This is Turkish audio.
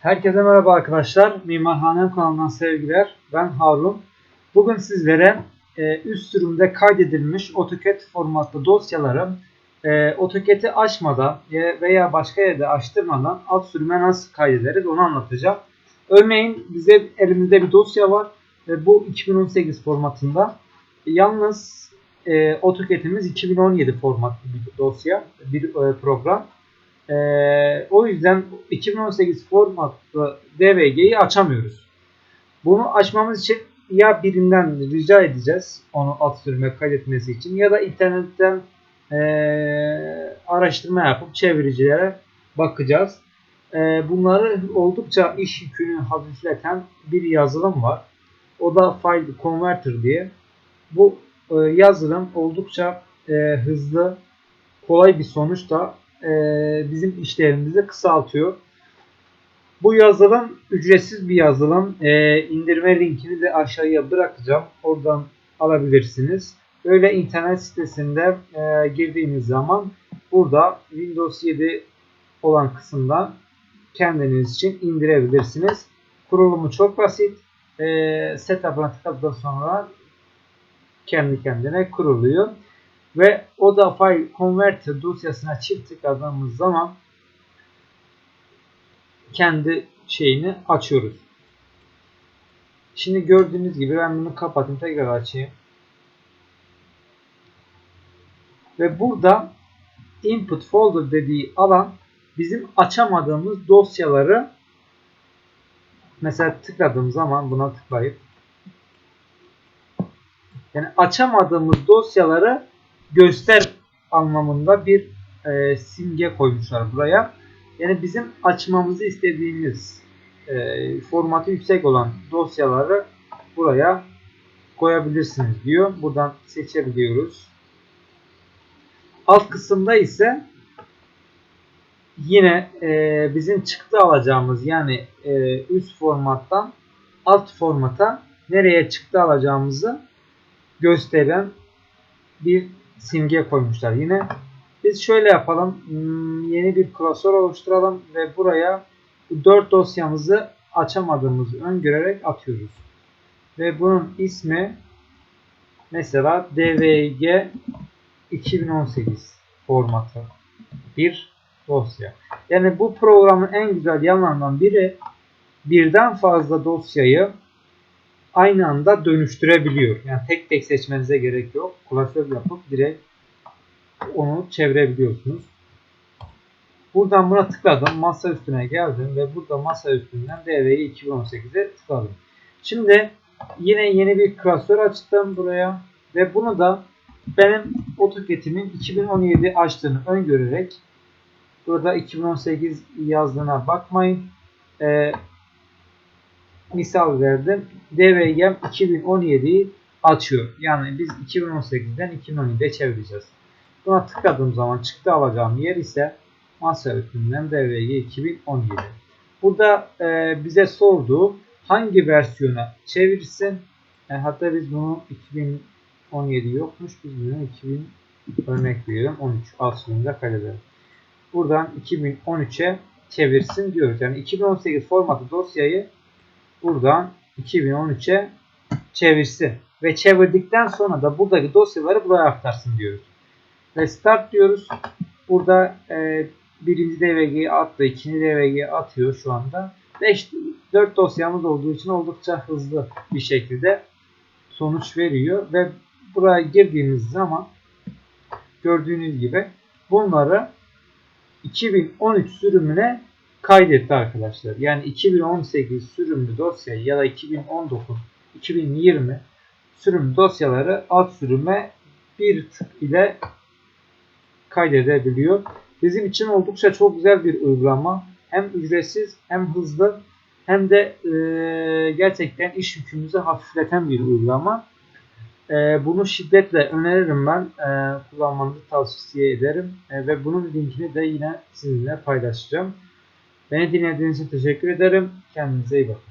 Herkese merhaba arkadaşlar. Mimarhanem kanalından sevgiler. Ben Harun. Bugün sizlere e, üst sürümde kaydedilmiş AutoCAD formatlı dosyaları e, AutoCAD'i açmadan veya başka yerde açtırmadan alt sürüme nasıl kaydederiz onu anlatacağım. Örneğin bize elimizde bir dosya var bu 2018 formatında. Yalnız e, AutoCAD'imiz 2017 formatlı bir dosya, bir e, program. Ee, o yüzden 2018 formatlı DVG'yi açamıyoruz. Bunu açmamız için ya birinden rica edeceğiz onu alt sürüme kaydetmesi için ya da internetten ee, araştırma yapıp çeviricilere bakacağız. Ee, bunları oldukça iş yükünü hafifleten bir yazılım var. O da File Converter diye. Bu e, yazılım oldukça e, hızlı, kolay bir sonuç da e, bizim işlerimizi kısaltıyor. Bu yazılım ücretsiz bir yazılım. E, indirme linkini de aşağıya bırakacağım. Oradan alabilirsiniz. Öyle internet sitesinde e, girdiğiniz zaman burada Windows 7 olan kısımda kendiniz için indirebilirsiniz. Kurulumu çok basit. E, setup'ına tıkladıktan sonra kendi kendine kuruluyor. Ve o da file converter dosyasına çift tıkladığımız zaman kendi şeyini açıyoruz. Şimdi gördüğünüz gibi ben bunu kapatayım tekrar açayım. Ve burada input folder dediği alan bizim açamadığımız dosyaları mesela tıkladığım zaman buna tıklayıp yani açamadığımız dosyaları göster anlamında bir e, simge koymuşlar buraya. Yani bizim açmamızı istediğimiz e, formatı yüksek olan dosyaları buraya koyabilirsiniz diyor. Buradan seçebiliyoruz. Alt kısımda ise yine e, bizim çıktı alacağımız yani e, üst formattan alt formata nereye çıktı alacağımızı gösteren bir simge koymuşlar. Yine biz şöyle yapalım. Hmm, yeni bir klasör oluşturalım ve buraya bu 4 dosyamızı açamadığımızı öngörerek atıyoruz. Ve bunun ismi mesela DVG 2018 formatı bir dosya. Yani bu programın en güzel yanlarından biri birden fazla dosyayı aynı anda dönüştürebiliyor. Yani tek tek seçmenize gerek yok. Klasör yapıp direkt onu çevirebiliyorsunuz. Buradan buna tıkladım. Masa üstüne geldim ve burada masa üstünden DV'yi 2018'e tıkladım. Şimdi yine yeni bir klasör açtım buraya ve bunu da benim AutoCAD'imin 2017 açtığını öngörerek burada 2018 yazdığına bakmayın. Ee, misal verdim. DVG'm 2017'yi açıyor. Yani biz 2018'den 2017'ye çevireceğiz. Buna tıkladığım zaman çıktı alacağım yer ise masa üstünden DVG 2017. Burada e, bize sorduğu hangi versiyona çevirsin. E, hatta biz bunu 2017 yokmuş. Biz bunu 2000 örnek veriyorum. 13 aslında kaydedelim. Buradan 2013'e çevirsin diyoruz. Yani 2018 formatı dosyayı buradan 2013'e çevirsin. Ve çevirdikten sonra da buradaki dosyaları buraya aktarsın diyoruz. Ve start diyoruz. Burada e, birinci DVG'yi attı, ikinci DVG'yi atıyor şu anda. 5 4 dosyamız olduğu için oldukça hızlı bir şekilde sonuç veriyor ve buraya girdiğimiz zaman gördüğünüz gibi bunları 2013 sürümüne kaydetti arkadaşlar. Yani 2018 sürümlü dosya ya da 2019 2020 sürüm dosyaları alt sürüme bir tık ile kaydedebiliyor. Bizim için oldukça çok güzel bir uygulama. Hem ücretsiz hem hızlı hem de e, gerçekten iş yükümüzü hafifleten bir uygulama. E, bunu şiddetle öneririm ben. E, kullanmanızı tavsiye ederim. E, ve bunun linkini de yine sizinle paylaşacağım. Beni dinlediğiniz için teşekkür ederim. Kendinize iyi bakın.